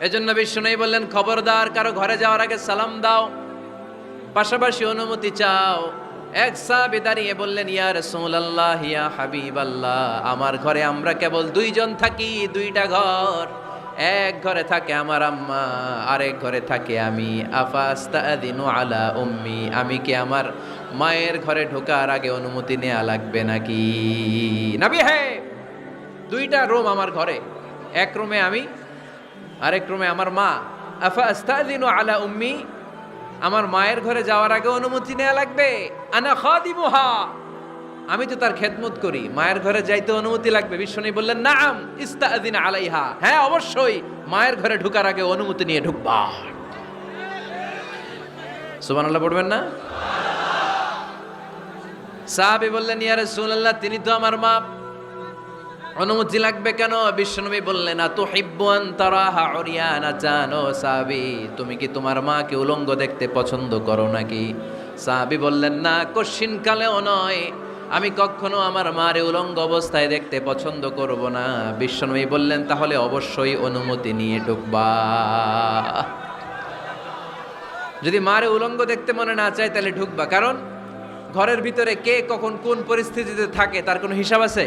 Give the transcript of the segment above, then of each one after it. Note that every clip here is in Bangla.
এজন্য বিষ্ণু বললেন, খবরদার, কারও ঘরে যাওয়ার আগে সালাম দাও। পাশাপাশি অনুমতি চাও। এক সাহাবী দাঁড়িয়ে বললেন, ইয়া রাসূলুল্লাহ, ইয়া হাবিবাল্লাহ, আমার ঘরে আমরা কেবল দুইজন থাকি, দুইটা ঘর। এক ঘরে থাকে আমার আম্মা, আরেক ঘরে থাকে আমি। আফাস্তাদিনু আলা উম্মি, আমি কি আমার মায়ের ঘরে ঢোকার আগে অনুমতি নেওয়া লাগবে নাকি? নাবি হে, দুইটা রুম আমার ঘরে। এক রুমে আমি আরেক রুমে আমার মা, আফা আস্তাদিনু আলা উম্মি? আমার মায়ের ঘরে যাওয়ার আগে অনুমতি নেওয়া লাগবে। আনা খাদিমুহা। আমি তো তার খেদমত করি। মায়ের ঘরে যাইতে অনুমতি লাগবে। বিশ্বনী বললেন, নাম ইস্তাদিন আলাইহা। হ্যাঁ অবশ্যই। মায়ের ঘরে ঢুকার আগে অনুমতি নিয়ে ঢুকবা। সুবহানাল্লাহ পড়বেন না? সাহাবী বললেন, ইয়া রাসূলুল্লাহ, তিনি তো আমার মা। অনুমতি লাগবে কেন? বিশ্বনবী বললেন তো হিব্বান তারাহা অরিয়ানা জানো সাবি, তুমি কি তোমার মাকে উলঙ্গ দেখতে পছন্দ করো নাকি? সাহাবি বললেন, না কশিন কালেও নয়। আমি কখনো আমার মারে উলঙ্গ অবস্থায় দেখতে পছন্দ করব না। বিশ্বনবী বললেন, তাহলে অবশ্যই অনুমতি নিয়ে ঢুকবা। যদি মারে উলঙ্গ দেখতে মনে না চায়, তাহলে ঢুকবা। কারণ ঘরের ভিতরে কে কখন কোন পরিস্থিতিতে থাকে, তার কোনো হিসাব আছে?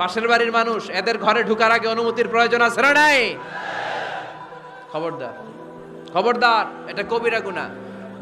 পাশের বাড়ির মানুষ, এদের ঘরে ঢুকার আগে অনুমতির প্রয়োজন আছে না নাই? খবরদার। খবরদার, এটা কবিরা গুণা